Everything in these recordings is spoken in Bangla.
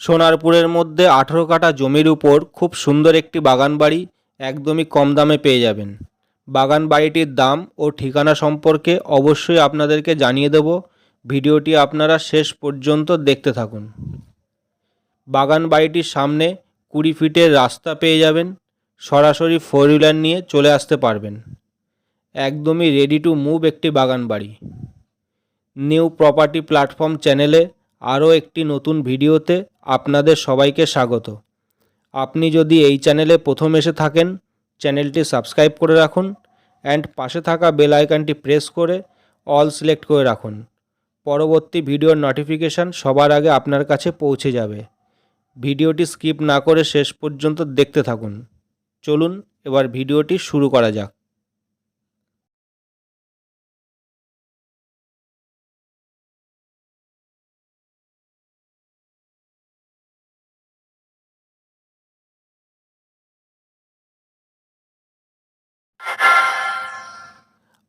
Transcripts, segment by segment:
সোনারপুরের মধ্যে আঠেরো কাঠা জমির উপর খুব সুন্দর একটি বাগান বাড়ি একদমই কম দামে পেয়ে যাবেন। বাগান বাড়িটির দাম ও ঠিকানা সম্পর্কে অবশ্যই আপনাদেরকে জানিয়ে দেব। ভিডিওটি আপনারা শেষ পর্যন্ত দেখতে থাকুন। বাগান বাড়িটির সামনে কুড়ি ফিটের রাস্তা পেয়ে যাবেন। সরাসরি ফোর হুইলার নিয়ে চলে আসতে পারবেন। একদমই রেডি টু মুভ একটি বাগান বাড়ি। নিউ প্রপার্টি প্ল্যাটফর্ম চ্যানেলে আরও একটি নতুন ভিডিওতে আপনাদের সবাইকে স্বাগত। আপনি যদি এই চ্যানেলে প্রথম এসে থাকেন, চ্যানেলটি সাবস্ক্রাইব করে রাখুন অ্যান্ড পাশে থাকা বেল আইকনটি প্রেস করে অল সিলেক্ট করে রাখুন। পরবর্তী ভিডিওর নোটিফিকেশান সবার আগে আপনার কাছে পৌঁছে যাবে। ভিডিওটি স্কিপ না করে শেষ পর্যন্ত দেখতে থাকুন। চলুন, এবার ভিডিওটি শুরু করা যাক।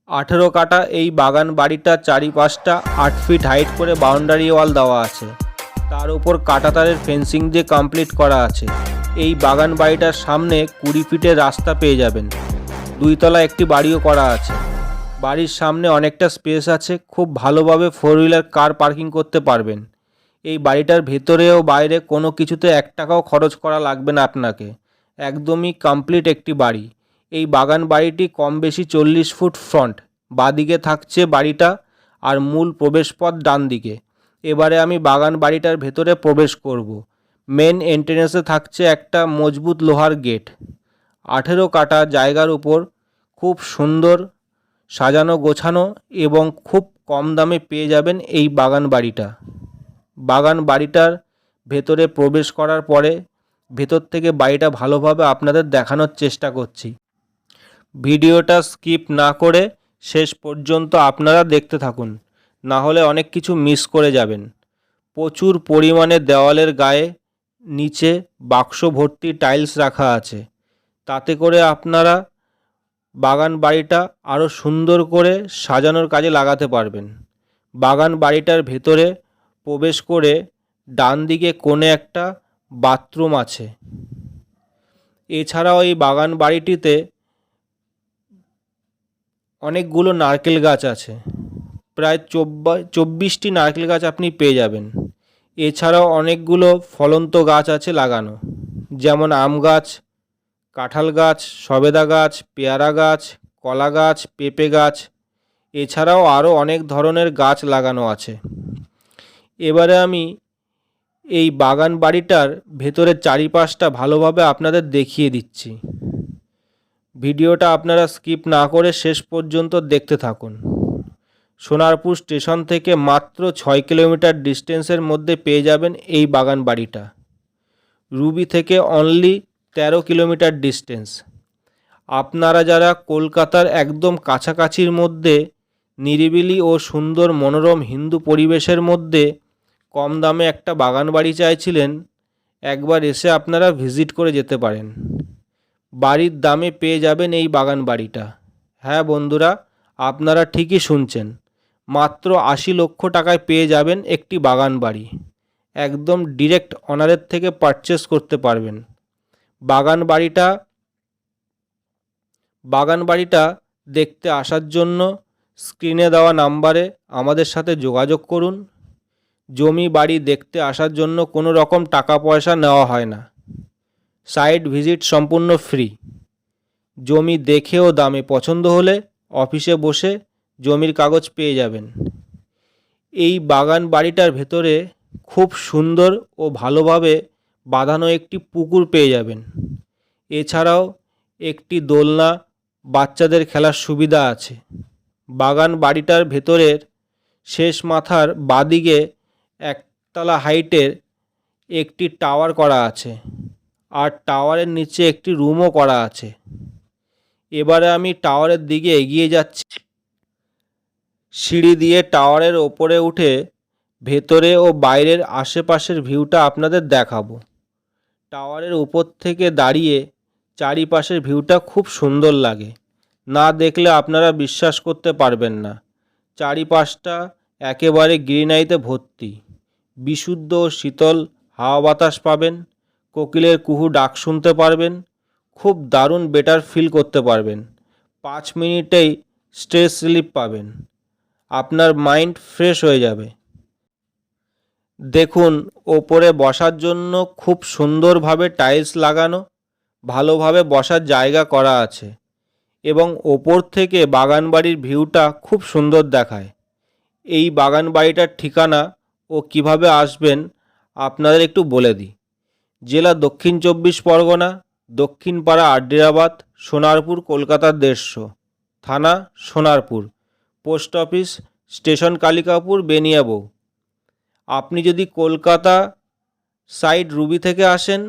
আঠেরো কাটা এই বাগান বাড়িটা চারিপাশটা আট ফিট হাইট করে বাউন্ডারি ওয়াল দেওয়া আছে। তার উপর কাঁটাতারের ফেন্সিং দিয়ে কমপ্লিট করা আছে। এই বাগান বাড়িটার সামনে কুড়ি ফিটের রাস্তা পেয়ে যাবেন। দুইতলা একটি বাড়িও করা আছে। বাড়ির সামনে অনেকটা স্পেস আছে। খুব ভালোভাবে ফোর হুইলার কার পার্কিং করতে পারবেন। এই বাড়িটার ভেতরে ও বাইরে কোনো কিছুতে এক টাকাও খরচ করা লাগবে না আপনাকে। একদমই কমপ্লিট একটি বাড়ি। এই বাগান বাড়িটি কম বেশি চল্লিশ ফুট ফ্রন্ট বাদিকে থাকছে বাড়িটা আর মূল প্রবেশপথ ডান দিকে এবারে আমি বাগান বাড়িটার ভেতরে প্রবেশ করব। মেন এন্ট্রেন্সে থাকছে একটা মজবুত লোহার গেট। আঠেরো কাটা জায়গার উপর খুব সুন্দর সাজানো গোছানো এবং খুব কম দামে পেয়ে যাবেন এই বাগান বাড়িটা। বাগান বাড়িটার ভেতরে প্রবেশ করার পরে ভেতর থেকে বাড়িটা ভালোভাবে আপনাদের দেখানোর চেষ্টা করছি। ভিডিওটা স্কিপ না করে শেষ পর্যন্ত আপনারা দেখতে থাকুন, না হলে অনেক কিছু মিস করে যাবেন। প্রচুর পরিমাণে দেওয়ালের গায়ে নিচে বাক্স ভর্তি টাইলস রাখা আছে। তাতে করে আপনারা বাগান বাড়িটা আরও সুন্দর করে সাজানোর কাজে লাগাতে পারবেন। বাগান বাড়িটার ভেতরে প্রবেশ করে ডান দিকে কোণে একটা বাথরুম আছে। এছাড়াও এই বাগান বাড়িটিতে অনেকগুলো নারকেল গাছ আছে। প্রায় চব্বা, চব্বিশটি নারকেল গাছ আপনি পেয়ে যাবেন। এছাড়াও অনেকগুলো ফলন্ত গাছ আছে লাগানো। যেমন আম গাছ, কাঁঠাল গাছ, সবেদা গাছ, পেয়ারা গাছ, কলা গাছ, পেঁপে গাছ। এছাড়াও আরও অনেক ধরনের গাছ লাগানো আছে। এবারে আমি এই বাগান বাড়িটার ভেতরের চারিপাশটা ভালোভাবে আপনাদের দেখিয়ে দিচ্ছি। ভিডিওটা আপনারা স্কিপ না করে শেষ পর্যন্ত দেখতে থাকুন। সোনারপুর স্টেশন থেকে মাত্র ছয় কিলোমিটার ডিস্টেন্সের মধ্যে পেয়ে যাবেন এই বাগান বাড়িটা রুবি থেকে অনলি তেরো কিলোমিটার ডিস্টেন্স। আপনারা যারা কলকাতার একদম কাছাকাছির মধ্যে, নিরিবিলি ও সুন্দর মনোরম হিন্দু পরিবেশের মধ্যে কম দামে একটা বাগান বাড়ি চাইছিলেন, একবার এসে আপনারা ভিজিট করে যেতে পারেন। বাড়ির দামে পেয়ে যাবেন এই বাগান বাড়িটা। হ্যাঁ বন্ধুরা, আপনারা ঠিকই শুনছেন। মাত্র আশি লক্ষ টাকায় পেয়ে যাবেন একটি বাগান বাড়ি। একদম ডিরেক্ট অনারের থেকে পারচেস করতে পারবেন। বাগান বাড়িটা বাগান বাড়িটা দেখতে আসার জন্য স্ক্রিনে দেওয়া নাম্বারে আমাদের সাথে যোগাযোগ করুন। জমি বাড়ি দেখতে আসার জন্য কোনো রকম টাকা পয়সা নেওয়া হয় না। সাইট ভিজিট সম্পূর্ণ ফ্রি। জমি দেখে ও দামে পছন্দ হলে অফিসে বসে জমির কাগজ পেয়ে যাবেন। এই বাগান বাড়িটার ভেতরে খুব সুন্দর ও ভালোভাবে বাঁধানো একটি পুকুর পেয়ে যাবেন। এছাড়াও একটি দোলনা, বাচ্চাদের খেলার সুবিধা আছে। বাগান বাড়িটার ভেতরের শেষ মাথার বাদিকে একতলা হাইটের একটি টাওয়ার করা আছে। আর টাওয়ারের নিচে একটি রুমও করা আছে। এবারে আমি টাওয়ারের দিকে এগিয়ে যাচ্ছি। সিঁড়ি দিয়ে টাওয়ারের ওপরে উঠে ভেতরে ও বাইরের আশেপাশের ভিউটা আপনাদের দেখাবো। টাওয়ারের উপর থেকে দাঁড়িয়ে চারিপাশের ভিউটা খুব সুন্দর লাগে। না দেখলে আপনারা বিশ্বাস করতে পারবেন না। চারিপাশটা একেবারে গ্রিনারিতে ভর্তি। বিশুদ্ধ ও শীতল হাওয়া বাতাস পাবেন। কোকিলের কুহু ডাক শুনতে পারবেন, খুব দারুণ বেটার ফিল করতে পারবেন। পাঁচ মিনিটেই স্ট্রেস রিলিফ পাবেন। আপনার মাইন্ড ফ্রেশ হয়ে যাবে। দেখুন, ওপরে বসার জন্য খুব সুন্দরভাবে টাইলস লাগানো, ভালোভাবে বসার জায়গা করা আছে এবং ওপর থেকে বাগানবাড়ির ভিউটা খুব সুন্দর দেখায়। এই বাগান বাড়িটার ঠিকানা ও কীভাবে আসবেন আপনাদের একটু বলে দিই। জেলা দক্ষিণ চব্বিশ পরগনা, দক্ষিণপাড়া আড্ডিরাবাদ সোনারপুর, কলকাতার দেড়শো। থানা, Sonarpur. Post office, station Kalikapur Beniabou আপনি যদি কলকাতা সাইড রুবি থেকে আসেন,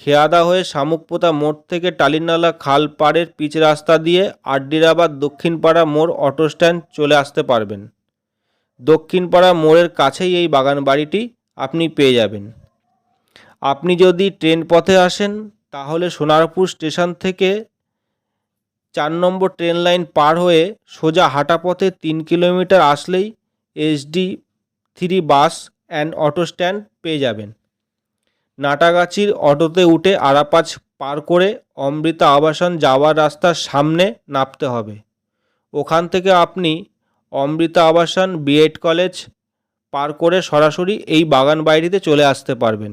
খেয়াদা হয়ে শামুকপোতা মোড় থেকে টালিনালা খাল পাড়ের পিচ রাস্তা দিয়ে আড্ডিরাবাদ দক্ষিণপাড়া মোড় অটো স্ট্যান্ড চলে আসতে পারবেন। দক্ষিণপাড়া মোড়ের কাছেই এই বাগান বাড়িটি আপনি পেয়ে যাবেন। আপনি যদি ট্রেন পথে আসেন, তাহলে সোনারপুর স্টেশন থেকে চার নম্বর ট্রেন লাইন পার হয়ে সোজা হাঁটা পথে তিন কিলোমিটার আসলেই SD three bus and auto stand পেয়ে যাবেন। নাটাগাছির অটোতে উঠে আরাপাঁচ পার করে অমৃতা আবাসন যাওয়ার রাস্তার সামনে নামতে হবে। ওখান থেকে আপনি অমৃতা আবাসন বিএড কলেজ পার করে সরাসরি এই বাগান বাড়িতে চলে আসতে পারবেন।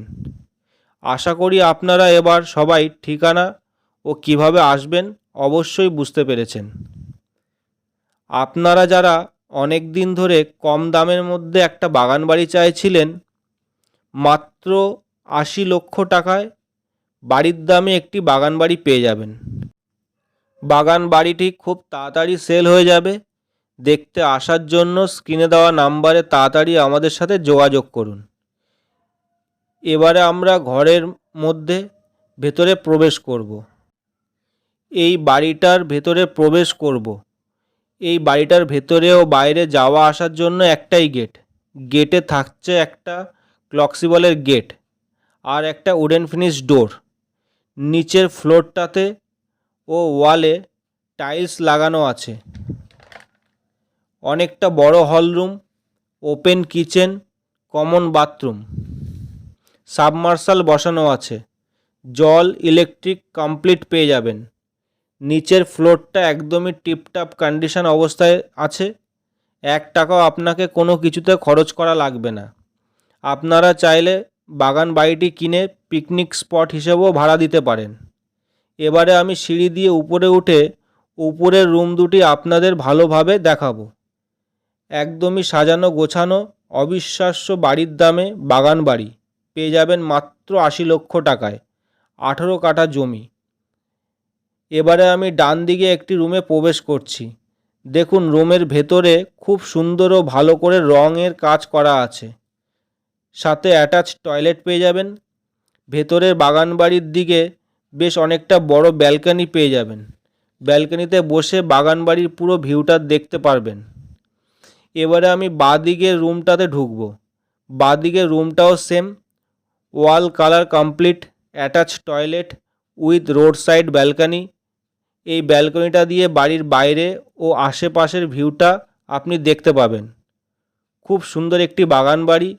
আশা করি আপনারা এবার সবাই ঠিকানা ও কীভাবে আসবেন অবশ্যই বুঝতে পেরেছেন। আপনারা যারা অনেক দিন ধরে কম দামের মধ্যে একটা বাগান বাড়ি চাইছিলেন, মাত্র আশি লক্ষ টাকায় বাড়ির দামে একটি বাগান বাড়ি পেয়ে যাবেন। বাগান বাড়িটি খুব তাড়াতাড়ি সেল হয়ে যাবে। দেখতে আসার জন্য স্ক্রিনে দেওয়া নাম্বারে তাড়াতাড়ি আমাদের সাথে যোগাযোগ করুন। এবারে আমরা ঘরের মধ্যে ভেতরে প্রবেশ করব। এই বাড়িটার ভেতরে প্রবেশ করব। এই বাড়িটার ভেতরে ও বাইরে যাওয়া আসার জন্য একটাই গেট গেটে থাকছে একটা ক্লক্সিবলের গেট আর একটা উডেন ফিনিশ ডোর নিচের ফ্লোরটাতে ও ওয়ালে টাইলস লাগানো আছে। অনেকটা বড় hall room open kitchen common bathroom submersible বসানো আছে। জল ইলেকট্রিক কমপ্লিট পেয়ে যাবেন। নিচের ফ্লোরটা একদমই টিপটাপ কন্ডিশন অবস্থায় আছে। এক টাকাও আপনাকে কোনো কিছুতে খরচ করা লাগবে না। আপনারা চাইলে বাগান বাড়িটি কিনে পিকনিক স্পট হিসেবেও ভাড়া দিতে পারেন। এবারে আমি সিঁড়ি দিয়ে উপরে উঠে উপরের রুম দুটি আপনাদের ভালোভাবে দেখাবো। একদমই সাজানো গোছানো, অবিশ্বাস্য বাড়ির দামে বাগান বাড়ি। পেয়ে যাবেন মাত্র আশি লক্ষ টাকায়। আঠেরো কাঠা জমি। এবারে আমি ডান দিকে একটি রুমে প্রবেশ করছি। দেখুন, রুমের ভেতরে খুব সুন্দর ও ভালো করে রঙের কাজ করা আছে। সাথে অ্যাটাচ টয়লেট পেয়ে যাবেন। ভেতরের বাগান বাড়ির দিকে বেশ অনেকটা বড় ব্যালকনি পেয়ে যাবেন। ব্যালকনিতে বসে বাগান বাড়ির পুরো ভিউটা দেখতে পারবেন। এবারে আমি বাঁদিকের রুমটাতে ঢুকবো। বাঁদিকের রুমটাও same. Wall colour complete attach toilet with road side balcony. এই ব্যালকনিটা দিয়ে বাড়ির বাইরে ও আশেপাশের ভিউটা আপনি দেখতে পাবেন। খুব সুন্দর একটি বাগান বাড়ি।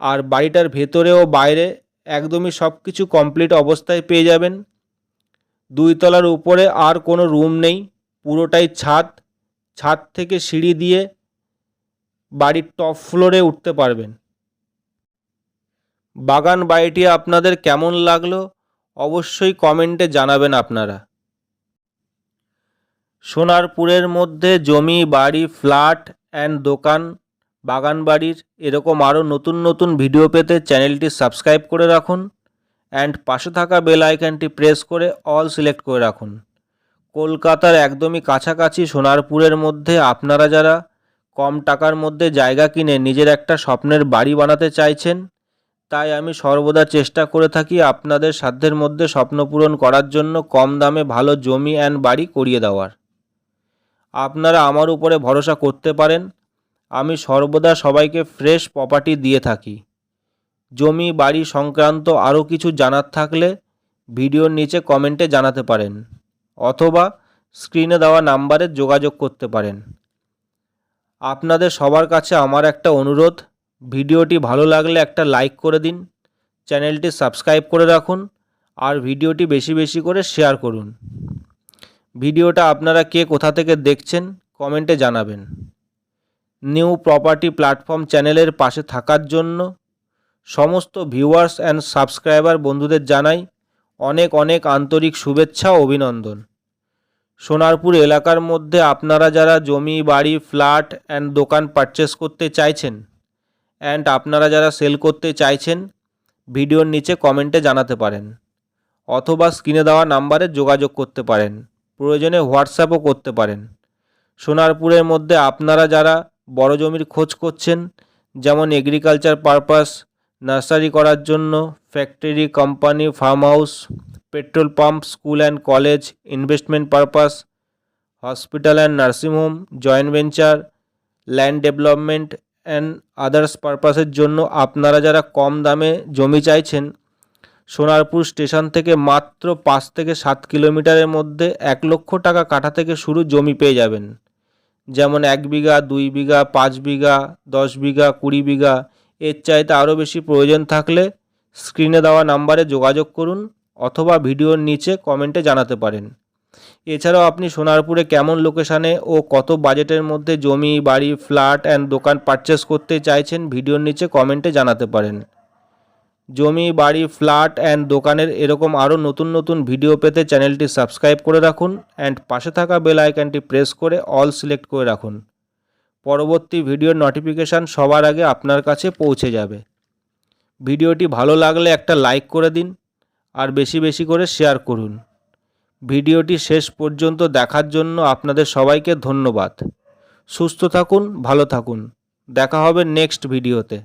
আর বাড়িটার ভেতরে ও বাইরে একদমই সব কিছু কমপ্লিট অবস্থায় পেয়ে যাবেন। দুই তলার উপরে আর কোনো রুম নেই, পুরোটাই ছাদ। ছাদ থেকে সিঁড়ি দিয়ে বাড়ির টপ ফ্লোরে উঠতে পারবেন। বাগান বাড়িটি আপনাদের কেমন লাগল অবশ্যই কমেন্টে জানাবেন আপনারা। সোনারপুরের মধ্যে জমি, বাড়ি, ফ্ল্যাট অ্যান্ড দোকান, বাগান বাড়ির এরকম আরও নতুন নতুন ভিডিও পেতে চ্যানেলটি সাবস্ক্রাইব করে রাখুন অ্যান্ড পাশে থাকা বেল আইকনটি প্রেস করে অল সিলেক্ট করে রাখুন। কলকাতার একদমই কাছাকাছি সোনারপুরের মধ্যে আপনারা যারা কম টাকার মধ্যে জায়গা কিনে নিজের একটা স্বপ্নের বাড়ি বানাতে চাইছেন তাই আমি সর্বদা চেষ্টা করে থাকি আপনাদের সাধ্যের মধ্যে স্বপ্ন পূরণ করার জন্য কম দামে ভালো জমি অ্যান্ড বাড়ি করিয়ে দেওয়ার। আপনারা আমার উপরে ভরসা করতে পারেন। আমি সর্বদা সবাইকে ফ্রেশ প্রপার্টি দিয়ে থাকি। জমি, বাড়ি সংক্রান্ত আরও কিছু জানার থাকলে ভিডিওর নিচে কমেন্টে জানাতে পারেন। অথবা স্ক্রিনে দেওয়া নাম্বারে যোগাযোগ করতে পারেন। আপনাদের সবার কাছে আমার একটা অনুরোধ ভিডিওটি ভালো লাগলে একটা লাইক করে দিন, চ্যানেলটি সাবস্ক্রাইব করে রাখুন, আর ভিডিওটি বেশি বেশি করে শেয়ার করুন। ভিডিওটা আপনারা কে কোথা থেকে দেখছেন কমেন্টে জানাবেন। নিউ প্রপার্টি প্ল্যাটফর্ম চ্যানেলের পাশে থাকার জন্য সমস্ত ভিউয়ার্স অ্যান্ড সাবস্ক্রাইবার বন্ধুদের জানাই অনেক অনেক আন্তরিক শুভেচ্ছা অভিনন্দন। সোনারপুর এলাকার মধ্যে আপনারা যারা জমি, বাড়ি ফ্ল্যাট অ্যান্ড দোকান পারচেস করতে চাইছেন অ্যান্ড আপনারা যারা সেল করতে চাইছেন, ভিডিওর নিচে কমেন্টে জানাতে পারেন, অথবা স্ক্রিনে দেওয়া নাম্বারে যোগাযোগ করতে পারেন, প্রয়োজনে হোয়াটসঅ্যাপও করতে পারেন। সোনারপুরের মধ্যে আপনারা যারা বড় জমির খোঁজ করছেন, যেমন এগ্রিকালচার পারপাস নার্সারি করার জন্য factory company farm house petrol pump school and college investment purpose hospital and nursing home joint venture land development and others পারপাসের জন্য আপনারা যারা কম দামে জমি চাইছেন, সোনারপুর স্টেশন থেকে মাত্র পাঁচ থেকে সাত কিলোমিটারের মধ্যে এক লক্ষ টাকা কাঠা থেকে শুরু জমি পেয়ে যাবেন। যেমন এক বিঘা, দুই বিঘা, পাঁচ বিঘা, দশ বিঘা, কুড়ি বিঘা, এর চাইতে আরও বেশি প্রয়োজন থাকলে স্ক্রিনে দেওয়া নাম্বারে যোগাযোগ করুন অথবা ভিডিওর নিচে কমেন্টে জানাতে পারেন। এছাড়াও আপনি সোনারপুরে কেমন লোকেশানে ও কত বাজেটের মধ্যে জমি, বাড়ি, ফ্ল্যাট অ্যান্ড দোকান পারচেস করতে চাইছেন ভিডিওর নিচে কমেন্টে জানাতে পারেন। জমি, বাড়ি, ফ্ল্যাট অ্যান্ড দোকানের এরকম আরও নতুন নতুন ভিডিও পেতে চ্যানেলটি সাবস্ক্রাইব করে রাখুন অ্যান্ড পাশে থাকা বেল আইকনটি প্রেস করে অল সিলেক্ট করে রাখুন। পরবর্তী ভিডিওর নোটিফিকেশান সবার আগে আপনার কাছে পৌঁছে যাবে। ভিডিওটি ভালো লাগলে একটা লাইক করে দিন আর বেশি বেশি করে শেয়ার করুন। ভিডিওটি শেষ পর্যন্ত দেখার জন্য আপনাদের সবাইকে ধন্যবাদ। সুস্থ থাকুন, ভালো থাকুন। দেখা হবে নেক্সট ভিডিওতে।